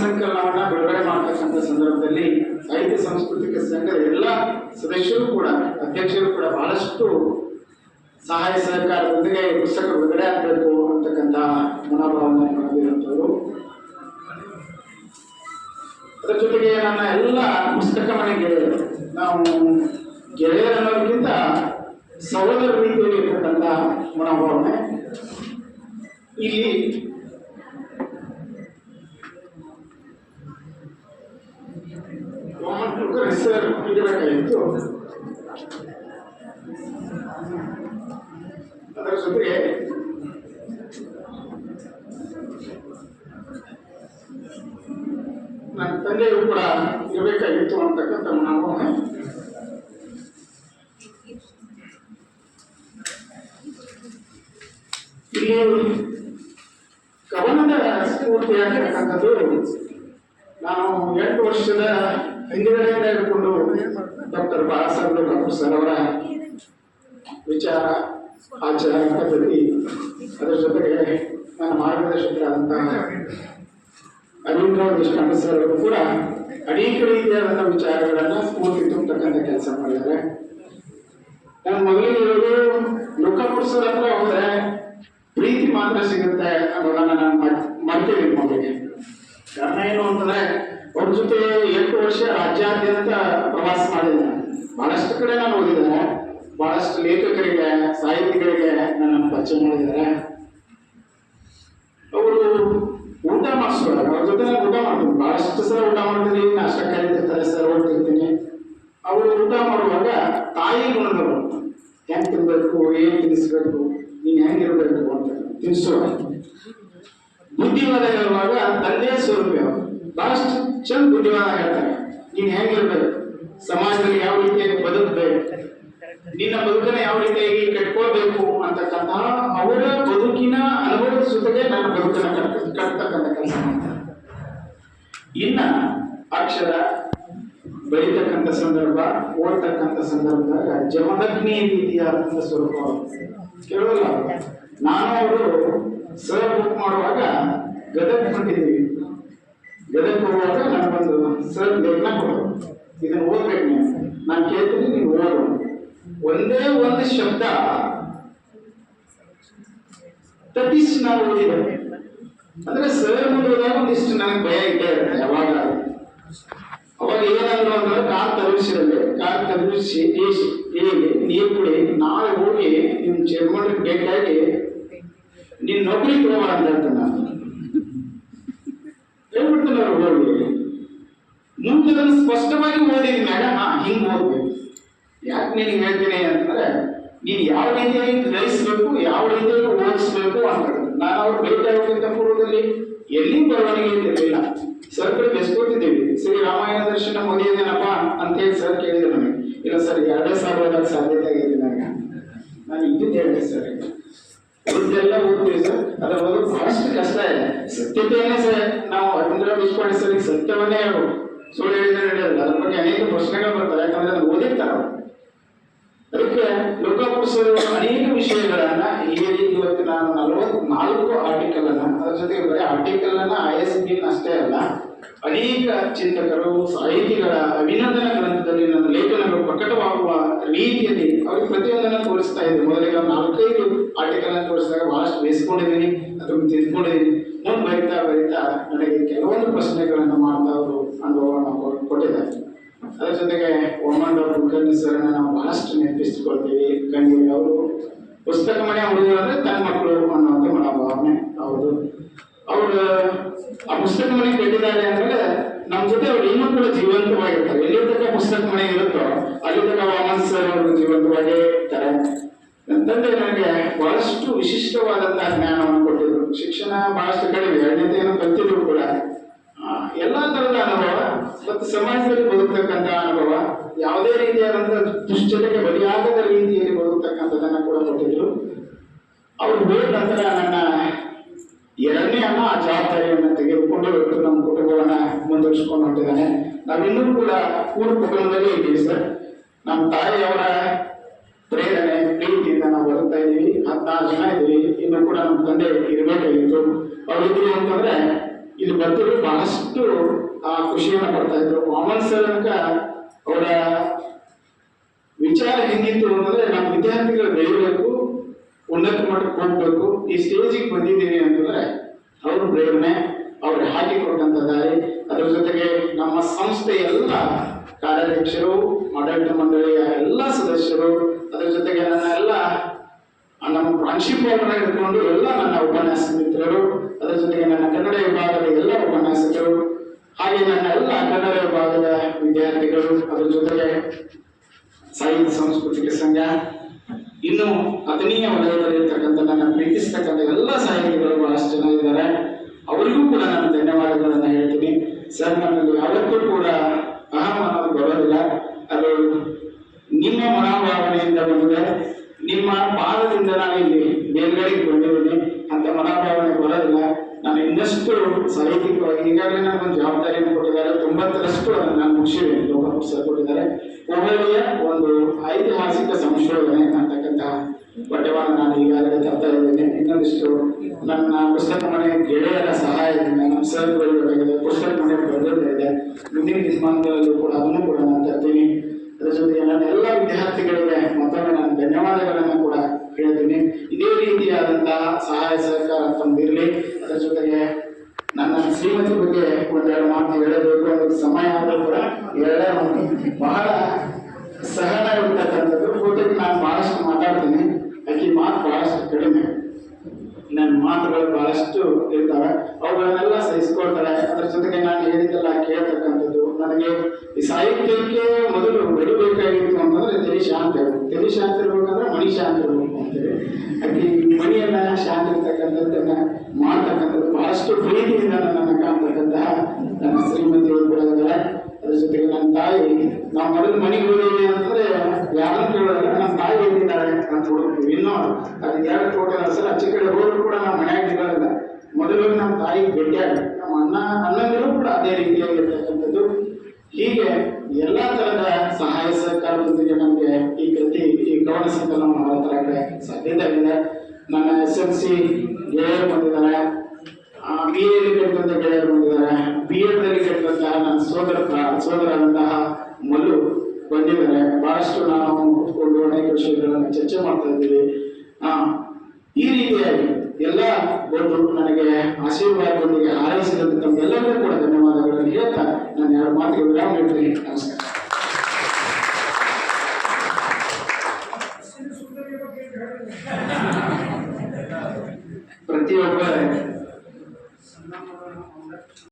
ಸಂಕಲನವನ್ನ ಬಿಡುಗಡೆ ಮಾಡತಕ್ಕಂಥ ಸಂದರ್ಭದಲ್ಲಿ ಸಾಹಿತ್ಯ ಸಾಂಸ್ಕೃತಿಕ ಸಂಘದ ಎಲ್ಲ ಸದಸ್ಯರು ಕೂಡ, ಅಧ್ಯಕ್ಷರು ಕೂಡ ಬಹಳಷ್ಟು ಸಹಾಯ ಸಹಕಾರದೊಂದಿಗೆ ಪುಸ್ತಕ ಬಿಡುಗಡೆ ಆಗಬೇಕು ಅಂತಕ್ಕಂಥ ಮನೋಭಾವನೆ ಹೊಂದಿರುವಂಥವ್ರು ಅದರ ಜೊತೆಗೆ ನನ್ನ ಎಲ್ಲ ಪುಸ್ತಕ ಮನೆಗೆ ನಾವು ಗೆಳೆಯರನ್ನೋದಕ್ಕಿಂತ ಸಹೋದರ ರೀತಿಯಲ್ಲಿ ಇರ್ತಕ್ಕಂಥ ಮನೋಭಾವನೆ. ಇಲ್ಲಿ ಒಮ್ಮೆ ಹೆಸರು ಇಡಬೇಕಾಗಿತ್ತು ಅದರ ಜೊತೆಗೆ ನನ್ನ ತಂದೆಯು ಕೂಡ ಇರಬೇಕಾಗಿತ್ತು ಅಂತಕ್ಕಂಥ ಮನೋಭಾವನೆ ಇಲ್ಲಿ ಕವನದ ಸ್ಫೂರ್ತಿ ಆಗಿರ್ತಕ್ಕಂಥದ್ದು ನಾನು ಎಂಟು ವರ್ಷದ ಹಿಂದಿನಿಂದ ಹಿಡ್ಕೊಂಡು doctor Bala Saheb doctor sir ಅವರ ವಿಚಾರ ಆಚಾರ ಪದ್ಧತಿ ಅದರ ಜೊತೆಗೆ ನನ್ನ ಮಾರ್ಗದರ್ಶಕರಾದಂತಹ ಅರವಿಂದ್ ರಾವ್ ದೇಶಪಾಂಡೆ ಸರ್ ಅವರು ಕೂಡ ಅನೇಕ ರೀತಿಯಾದಂತಹ ವಿಚಾರಗಳನ್ನು ಸ್ಫೂರ್ತಿ ತುಂಬತಕ್ಕಂಥ ಕೆಲಸ ಮಾಡಿದ್ದಾರೆ. ನಾನು ಮೊದಲಿಗೆ ಲೋಕಾಪುರ ಸರ್ ಹತ್ರ ಹೋದ್ರೆ ಪ್ರೀತಿ ಮಾತ್ರ ಸಿಗುತ್ತೆ ಅನ್ನೋದನ್ನ ನಾನು ಮಾಡ್ತೀನಿ ಮಗಳಿಗೆ ಕಾರಣ ಏನು ಅಂತಂದ್ರೆ ಜೊತೆ ಎಂಟು ವರ್ಷ ರಾಜ್ಯಾದ್ಯಂತ ಪ್ರವಾಸ ಮಾಡಿದ್ದೆ. ಬಹಳಷ್ಟು ಕಡೆ ನಾನು ಓದಿದ್ದೇನೆ ಬಹಳಷ್ಟು ಲೇಖಕರಿಗೆ ಸಾಹಿತಿಗಳಿಗೆ ನನ್ನ ಪರಿಚಯ ಮಾಡಿದ್ದಾರೆ. ಅವರು ಊಟ ಮಾಡಿಸ್ತಾರೆ ಅವ್ರ ಜೊತೆ ನಾನು ಊಟ ಮಾಡ್ತೀನಿ. ಬಹಳಷ್ಟು ಸಲ ಊಟ ಮಾಡ್ತೀನಿ, ನಾಷ್ಟ ಕರೀತಿರ್ತಾರೆ, ಸರ್ ಹೋಗ್ತಿರ್ತೀನಿ ಅವರು ಊಟ ಮಾಡುವಾಗ ತಾಯಿ ಗುಣದವರು ಹೆಂಗ್ ತಿನ್ಬೇಕು, ಏನ್ ತಿನ್ನಿಸ್ಬೇಕು ನೀನ್ ಹೆಂಗಿರ್ಬೇಕು? ಅಂತ ತಿನ್ಸೋ ಬುದ್ಧಿವಾದ ಹೇಳುವಾಗ ತಂದೆ ಸ್ವರೂಪ ಚಂದ ಬುದ್ಧಿವಾದ ಹೇಳ್ತಾರೆ ನೀನ್ ಹೆಂಗಿರ್ಬೇಕು? ಸಮಾಜದಲ್ಲಿ ಯಾವ ರೀತಿಯಾಗಿ ಬದುಕಬೇಕು? ನಿನ್ನ ಬದುಕನ್ನ ಯಾವ ರೀತಿಯಾಗಿ ಕಟ್ಕೋಬೇಕು ಅಂತಕ್ಕಂತಹ ಅವರ ಬದುಕಿನ ಅನುಭವದ ಜೊತೆಗೆ ನಾನು ಬದುಕನ್ನ ಕಟ್ ಕಟ್ತಕ್ಕಂಥ ಕೆಲಸ ಇನ್ನ ಅಕ್ಷರ ಬೆಳೀತಕ್ಕಂಥ ಸಂದರ್ಭ, ಓದ್ತಕ್ಕಂಥ ಸಂದರ್ಭದಾಗ ಜಮದಗ್ನಿ ರೀತಿಯ ಸ್ವರೂಪ. ಕೇಳೋಲ್ಲ ನಾನು ಅವರು ಸರ್ ಬುಕ್ ಮಾಡುವಾಗ ಗದಗ್ ಹೊಂಟಿದ್ದೀವಿ. ಗದಗ್ ಹೋಗುವಾಗ ನನಗೊಂದು ಸರ್ ಲೇಖನ ಕೊಡೋದು ಇದನ್ನು ಓದ್ಬೇಕು ನೀವು. ನಾನು ಕೇಳ್ತೀನಿ, ನೀವು ಓದು. ಒಂದೇ ಒಂದು ಶಬ್ದ ತಪ್ಪಿಸಿ ನಾನು ಓದಿದೆ ಅಂದ್ರೆ ಸರ್ ಮುಂದೆ ಒಂದಿಷ್ಟು ನನಗೆ ಭಯ ಇದ್ದೇ ಇರುತ್ತೆ ಯಾವಾಗ ಅವಾಗ ಏನಂದ್ರು ಅಂದ್ರೆ ಕಾರ್ ತಲುಪಿಸಿರಲ್ಲ ಕಾರ್ ತಲುಪಿಸಿ ಹೇಗೆ ನೀರು ಕುಡಿ, ನಾಳೆ ಹೋಗಿ ನಿಮ್ ಚೇರ್ಮನ್ ಬೇಕಾಗಿ ನಿನ್ನ ನೌಕರಿ ಕೊಡೋಣ ಅಂತ ಹೇಳ್ತೇನೆ ನಾನು. ಹೇಳ್ಬಿಡ್ತಾನೆ ಓದಿ ಮುಂದೆ ಅದನ್ನು ಸ್ಪಷ್ಟವಾಗಿ ಓದಿದ ಮ್ಯಾಗ ಹಾ, ಹಿಂಗ್ ಓದ್ಬೇಕು. ಯಾಕೆ ನಿನಗೆ ಹೇಳ್ತೀನಿ ಅಂತಂದ್ರೆ, ನೀನು ಯಾವ ರೀತಿಯಾಗಿ ಗ್ರಹಿಸ್ಬೇಕು, ಯಾವ ರೀತಿಯಾಗಿ ಓದಿಸ್ಬೇಕು ಅಂತ ನಾನು ಅವ್ರು ಭೇಟಿ ಆಗೋಕ್ಕಿಂತ ಪೂರ್ವದಲ್ಲಿ ಎಲ್ಲಿ ಬರವಣಿಗೆ ಇರಲಿಲ್ಲ ಸರ್ ಕಡೆ ಬೆಸ್ಕೊತಿದ್ದೀವಿ ಸರಿ ರಾಮಾಯಣ ದರ್ಶನ ಮುಗಿಯೋದೇನಪ್ಪ ಅಂತ ಹೇಳಿ ಸರ್ ಕೇಳಿದ್ರು ನನಗೆ ಇಲ್ಲ ಸರ್ ಎರಡೇ ಸಾವಿರ ಓದಕ್ಕೆ ಸಾಧ್ಯತೆ ಆಗಿದೆ ನನಗೆ. ನಾನು ಇದ್ದಿದ್ದು ಸರ್ ಇದೆಲ್ಲ ಓದ್ತೀವಿ ಸರ್ ಅದ್ರ ಓದೋದು ಬಹಳಷ್ಟು ಕಷ್ಟ ಇದೆ. ಸತ್ಯತೆಯನ್ನೇ ಸರ್? ನಾವು ಅರವಿಂದ್ರ ದೇಶಪಾಂಡೆ ಸರ್ ಸತ್ಯವನ್ನೇ ಸುಳ್ಳು ಹೇಳಿದ್ರೆ ನಡೆಯೋದಿಲ್ಲ ಅದ್ರ ಬಗ್ಗೆ ಅನೇಕ ಪ್ರಶ್ನೆಗಳು ಬರ್ತವೆ. ಯಾಕಂದ್ರೆ ನಾವು ಓದಿರ್ತಾರೆ. ಅದಕ್ಕೆ ಲೋಕಾಪುರ ಸರ್ ಅನೇಕ ವಿಷಯಗಳನ್ನ ಹೇಳಿ ಇವತ್ತು ನಾನು ನಲವತ್ನಾಲ್ಕು ಆರ್ಟಿಕಲ್ ಅನ್ನ, ಅದ್ರ ಜೊತೆಗೆ ಬರೀ ಆರ್ಟಿಕಲ್ ಅನ್ನ ಐ ಎಸ್ ಬಿ ಅಷ್ಟೇ ಅಲ್ಲ ಅನೇಕ ಚಿಂತಕರು, ಸಾಹಿತಿಗಳ ಅಭಿನಂದನ ಗ್ರಂಥದಲ್ಲಿ ನನ್ನ ಲೇಖನಗಳು ಪ್ರಕಟವಾಗುವ ರೀತಿಯಲ್ಲಿ ಅವ್ರಿಗೆ ಪ್ರತಿಯೊಂದನ್ನು ತೋರಿಸ್ತಾ ಇದ್ದೆ. ಮೊದಲಿಗೆ ನಾಲ್ಕೈದು ಆರ್ಟಿಕಲ್ ತೋರಿಸಿದಾಗ ಬಹಳಷ್ಟು ಬೇಯಿಸ್ಕೊಂಡಿದ್ದೀನಿ, ಅದನ್ನು ತಿದ್ಕೊಂಡಿದ್ದೀನಿ. ಮುಂದೆ ಬರಿತಾ ಬರಿತಾ ನನಗೆ ಕೆಲವೊಂದು ಪ್ರಶ್ನೆಗಳನ್ನು ಮಾಡ್ತಾ ಅವರು ಅನುಭವವನ್ನು ಕೊಟ್- ಕೊಟ್ಟಿದ್ದಾರೆ. ಅದರ ಜೊತೆಗೆ ಒಮ್ಮಂಡ್ ಅವರು ಕುಲಕರ್ಣಿ ನಾವು ಬಹಳಷ್ಟು ನೆನಪಿಸಿಕೊಳ್ತೀವಿ. ಕಣ್ಣಿ ಅವರು ಪುಸ್ತಕ ಮನೆ ಹುಡುಗರು ಅಂದ್ರೆ ತನ್ನ ಮಕ್ಕಳು ಅನ್ನೋದು ಮನೋಭಾವನೆ. ಹೌದು. ಅವರು ಆ ಪುಸ್ತಕ ಮನೆ ಕಟ್ಟಿದ್ದಾರೆ ಅಂದ್ರೆ ನಮ್ಮ ಜೊತೆ ಅವ್ರು ಇನ್ನೂ ಕೂಡ ಜೀವಂತವಾಗಿರ್ತಾರೆ. ಎಲ್ಲಿ ತನಕ ಪುಸ್ತಕ ಮನೆ ಇರುತ್ತೋ, ಅಲ್ಲಿ ತನಕ ವಾಮನ್ ಸರ್ ಅವರು ಜೀವಂತವಾಗೇ ಇರ್ತಾರೆ. ನನ್ನ ನನಗೆ ಬಹಳಷ್ಟು ವಿಶಿಷ್ಟವಾದಂತಹ ಜ್ಞಾನವನ್ನು ಕೊಟ್ಟಿದ್ರು. ಶಿಕ್ಷಣ ಬಹಳಷ್ಟು ಕಡಿಮೆ ಎರಡನೇದೇನು ಕಲ್ತಿದ್ರು ಕೂಡ. ಎಲ್ಲಾ ತರದ ಅನುಭವ ಮತ್ತು ಸಮಾಜದಲ್ಲಿ ಬದುಕ್ತಕ್ಕಂಥ ಅನುಭವ, ಯಾವುದೇ ರೀತಿಯಾದಂತಹ ದುಶ್ಚತೆಗೆ ಬಲಿಯಾಗದ ರೀತಿಯಲ್ಲಿ ಬದುಕ್ತಕ್ಕಂಥದ್ದನ್ನ ಕೂಡ ಕೊಟ್ಟಿದ್ರು. ಅವ್ರು ಹೋದ ನಂತರ ನನ್ನ ಎರಡನೇ ಅನ್ನ ಆ ಜವಾಬ್ದಾರಿಯನ್ನು ತೆಗೆದುಕೊಂಡು ನಮ್ಮ ಕುಟುಂಬವನ್ನ ಮುಂದುವರಿಸಿಕೊಂಡು ಹೊಂಟಿದ್ದಾನೆ ನಾವಿನ್ನೂ ಕೂಡ ಊರು ಕುಟುಂಬದಲ್ಲಿ ಇದ್ದೀವಿ ಸರ್. ನಮ್ಮ ತಾಯಿಯವರ ಪ್ರೇರಣೆ, ಪ್ರೀತಿಯಿಂದ ನಾವು ಬರ್ತಾ ಇದ್ದೀವಿ. ಹದಿನಾರು ಜನ ಇದ್ದೀವಿ. ಇನ್ನು ಕೂಡ ನಮ್ಮ ತಂದೆ ಇರಬೇಕಾಗಿತ್ತು. ಅವ್ರಿದ್ರು ಅಂತಂದ್ರೆ ಇಲ್ಲಿ ಬರ್ತಿದ್ರು. ಬಹಳಷ್ಟು, ಆ, ಖುಷಿಯನ್ನು ಪಡ್ತಾ ಇದ್ರು. ಮಾಮನ್ ಸರ್ ಅಂತ ಅವರ ವಿಚಾರ ಹೆಂಗಿತ್ತು ಅಂತಂದ್ರೆ ನಮ್ಮ ವಿದ್ಯಾರ್ಥಿಗಳು ಬೆಳಿಬೇಕು, ಉನ್ನತ ಮಟ್ಟಕ್ಕೆ ಹೋಗ್ಬೇಕು, ಈ ಸ್ಟೇಜಿಗೆ ಬಂದಿದ್ದೀನಿ ಅಂತಂದ್ರೆ, ಅವ್ರ ಪ್ರೇರಣೆ, ಅವ್ರು ಹಾಕಿಕೊಟ್ಟಂತ ದಾರಿ ಅದ್ರ ಜೊತೆಗೆ ನಮ್ಮ ಸಂಸ್ಥೆ ಎಲ್ಲ ಕಾರ್ಯಾಧ್ಯಕ್ಷರು ಆಡಳಿತ ಮಂಡಳಿಯ ಎಲ್ಲ ಸದಸ್ಯರು, ಅದರ ಜೊತೆಗೆ ನನ್ನ ಎಲ್ಲ ನಮ್ಮ ಪ್ರಾಂಶುಪಾಲರನ್ನ ಹಿಡ್ಕೊಂಡು ಎಲ್ಲ ನನ್ನ ಉಪನ್ಯಾಸ ಮಿತ್ರರು, ಅದರ ಜೊತೆಗೆ ನನ್ನ ಕನ್ನಡ ವಿಭಾಗದ ಎಲ್ಲ ಉಪನ್ಯಾಸಕರು, ಹಾಗೆ ನನ್ನ ಎಲ್ಲ ಕನ್ನಡ ವಿಭಾಗದ ವಿದ್ಯಾರ್ಥಿಗಳು, ಅದರ ಜೊತೆಗೆ ಸಾಹಿತ್ಯ ಸಾಂಸ್ಕೃತಿಕ ಸಂಘ, ಇನ್ನು ಹದಿನೀಯ ವಲಯದಲ್ಲಿರ್ತಕ್ಕಂಥ ನನ್ನ ಪ್ರೀತಿಸ್ತಕ್ಕಂಥ ಎಲ್ಲ ಸಾಹಿತಿಗಳು ಬಹಳಷ್ಟು ಜನ ಇದ್ದಾರೆ. ಅವರಿಗೂ ಕೂಡ ನಾನು ಧನ್ಯವಾದಗಳನ್ನು ಹೇಳ್ತೀನಿ. ಸರ್ ನನ್ನಲ್ಲಿ ಯಾವತ್ತೂ ಅಹಂ ಅನ್ನೋದು ಬರೋದಿಲ್ಲ ಅದು ನಿಮ್ಮ ಮನೋಭಾವನೆಯಿಂದ ಬಂದಿದೆ ನಿಮ್ಮ ಪಾದದಿಂದ ನಾನು ಇಲ್ಲಿ ಮೇಲ್ಗಡೆಗೆ ಬಂದಿದ್ದೀನಿ ಅಂತ ಮನೋಭಾವನೆ ಬರೋದಿಲ್ಲ ನಾನು ಇನ್ನಷ್ಟು ಸಾಹಿತ್ಯಿಕವಾಗಿ ಈಗಾಗಲೇ ನನಗೊಂದು ಜವಾಬ್ದಾರಿಯನ್ನು ಕೊಟ್ಟಿದ್ದಾರೆ. ತೊಂಬತ್ತರಷ್ಟು ಅದನ್ನು ನಾನು ಮುಗಿಸಿದ್ದೀನಿ ಲೋಕ ಪುಸ್ತಕ ಕೊಟ್ಟಿದ್ದಾರೆ. ಹುಬ್ಬಳ್ಳಿಯ ಒಂದು ಐತಿಹಾಸಿಕ ಸಂಶೋಧನೆ ಅಂತಕ್ಕಂತಹ ಪಠ್ಯವನ್ನು ನಾನು ಈಗಾಗಲೇ ತರ್ತಾ ಇದ್ದೇನೆ. ಇನ್ನೊಂದಿಷ್ಟು ನನ್ನ ಪುಸ್ತಕ ಮನೆ ಗೆಳೆಯರ ಸಹಾಯದಿಂದ ನಮ್ಮ ಸರ್ಗಳು ಪುಸ್ತಕ ಮನೆ ಬರೆದಿದೆ ಮುಂದಿನ ದಿನಮಾನಗಳಲ್ಲೂ ಕೂಡ ಅದನ್ನು ಕೂಡ ನಾನು ತರ್ತೀನಿ. ಅದರ ಜೊತೆಗೆ ನನ್ನ ಎಲ್ಲ ವಿದ್ಯಾರ್ಥಿಗಳಿಗೆ ಮತ್ತೊಮ್ಮೆ ನಾನು ಧನ್ಯವಾದಗಳನ್ನು ಕೂಡ ಹೇಳ್ತೀನಿ. ಇದೇ ರೀತಿಯಾದಂತಹ ಸಹಾಯ ಸಹಕಾರ ತಮ್ಮಿರಲಿ ಬಹಳ ಸಹನ ಇರ್ತಕ್ಕಂಥದ್ದು ನಾನು ಬಹಳಷ್ಟು ಮಾತಾಡ್ತೀನಿ. ಆಕೆ ಮಾತು ಬಹಳಷ್ಟು ಕಡಿಮೆ. ನನ್ನ ಮಾತುಗಳು ಬಹಳಷ್ಟು ಇರ್ತವೆ. ಅವುಗಳನ್ನೆಲ್ಲ ಸಹಿಸ್ಕೊಳ್ತಾರೆ. ಅದ್ರ ಜೊತೆಗೆ ನಾನು ಹೇಳಿದ್ದೆಲ್ಲ ಕೇಳ್ತಕ್ಕಂಥದ್ದು ನನಗೆ ಈ ಸಾಹಿತ್ಯಕ್ಕೆ ಮೊದಲು ಬಿಡಬೇಕಾಗಿತ್ತು ಅಂತಂದ್ರೆ ತಲೆ ಶಾಂತ ಇರಬೇಕು ತಲೆ ಶಾಂತ ಇರ್ಬೇಕಂದ್ರೆ ಮಣಿ ಶಾಂತಿ ಇರಬೇಕು ಅಂತೇಳಿ ಆಕೆ ಮಣಿಯನ್ನ ಶಾಂತ ಇರ್ತಕ್ಕಂಥದ್ದನ್ನ ಮಾಡ್ತಕ್ಕಂಥದ್ದು ಬಹಳಷ್ಟು ಪ್ರೀತಿಯಿಂದ ನನ್ನನ್ನು ಕಾಣ್ತಕ್ಕಂತಹ ನನ್ನ ಶ್ರೀಮತಿಯವರು ಕೂಡ ಅದ್ರ ಜೊತೆಗೆ ನನ್ನ ತಾಯಿ ನಾವು ಮೊದಲು ಮನೆಗೆ ಹೋಗಿದ್ದೀವಿ ಅಂತಂದ್ರೆ ಯಾರನ್ನು ಕೇಳೋದಿಲ್ಲ. ನಮ್ಮ ತಾಯಿ ಹೋಗಿದ್ದಾಳೆ ಅಂತ ಹುಡುಕ್ತೀವಿ ಇನ್ನೂ ಅದು ಎರಡು ಫೋಟೋ ಸಲ ಅಚ್ಚ ಕಡೆ ಹೋದ್ರು ಕೂಡ ನಾವು ಮನೆಯಾಗ ಇರೋದಿಲ್ಲ ಮೊದಲು ನಮ್ಮ ತಾಯಿ ಭೇಟಿಯಾಗ ನಮ್ಮ ಅಣ್ಣ, ಅಣ್ಣಂದಿರು ಕೂಡ ಅದೇ ರೀತಿಯಾಗಿರ್ತಕ್ಕಂಥದ್ದು ಹೀಗೆ ಎಲ್ಲ ತರದ ಸಹಾಯ ಸಹಕಾರದೊಂದಿಗೆ ನಮಗೆ ಈ ಕೃತಿ ಈ ಕವನ ಸಂಕಲನ ಮಾಡೋ ಸಾಧ್ಯತೆ ಇದೆ ನನ್ನ ಎಸ್ ಎಲ್ ಸಿ ಗೆಳೆಯರು ಬಂದಿದ್ದಾರೆ ಬಿ ಎಲ್ಲಿ ಕಟ್ಟಿದಂಥ ಗೆಳೆಯರು ಬಂದಿದ್ದಾರೆ ಬಿ ಎಡ್ದಲ್ಲಿ ಕಟ್ಟಿದಂತಹ ನನ್ನ ಸೋದರ ಸೋದರಂತಹ ಮಲ್ಲು ಬಂದಿದ್ದಾರೆ. ಬಹಳಷ್ಟು ನಾವು ಕೂತ್ಕೊಂಡು ಅನೇಕ ವಿಷಯಗಳನ್ನು ಚರ್ಚೆ ಮಾಡ್ತಾ ಇದ್ದೀವಿ. ಆ, ಈ ರೀತಿಯಾಗಿ ಎಲ್ಲ ಬಂದು ನನಗೆ ಆಶೀರ್ವಾದದೊಂದಿಗೆ ಹಾರೈಸಿದಂತೆ ತಮ್ಮೆಲ್ಲರಿಗೂ ಕೂಡ ಧನ್ಯವಾದಗಳನ್ನು ಹೇಳ್ತಾ ನಾನು ಎರಡು ಮಾತಿಗೆ ವಿರಾಮ ಇಡ್ತೀನಿ ನಮಸ್ಕಾರ.